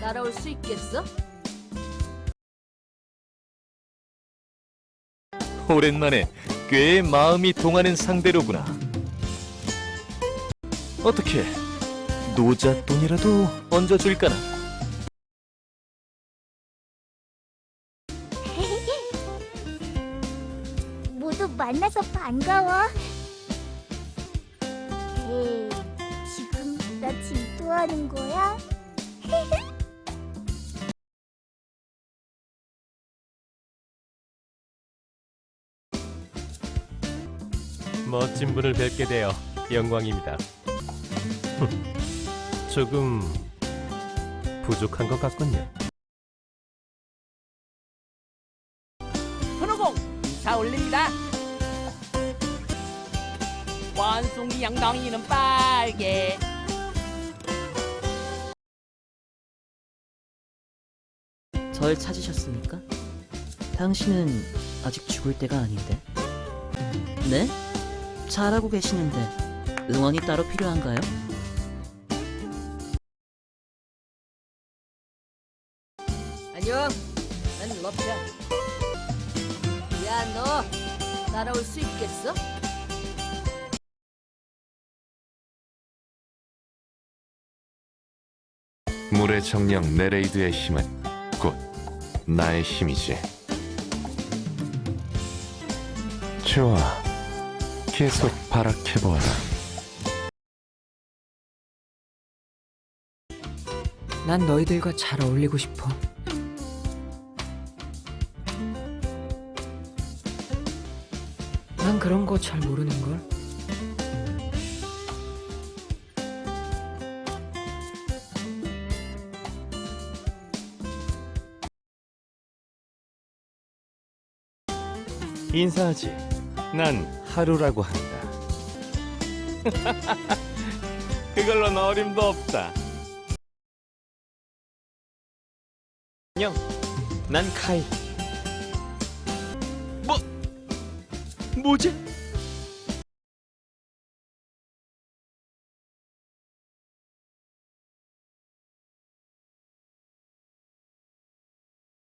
따라올 수 있겠어? 오랜만에 꽤 마음이 동하는 상대로구나. 어떻게 노잣돈이라도 얹어줄까나? 모두 만나서 반가워. 하는 거야? 멋진 분을 뵙게 되어 영광입니다. 조금 부족한 것 같군요. 현호공 인사 올립니다. 완송이 양덩이는 빨개. 절 찾으셨습니까? 당신은 아직 죽을 때가 아닌데. 네? 잘하고 계시는데 응원이 따로 필요한가요? 안녕. 난 러프야. 야, 너 따라올 수 있겠어? 물의 정령 네레이드의 힘은 곧 나의 힘이지. 좋아. 계속 발악해보아라. 난 너희들과 잘 어울리고 싶어. 난 그런 거 잘 모르는 걸. 인사하지. 난 하루라고 한다. 그걸로는 어림도 없다. 안녕. 난 카이. 뭐? 뭐지?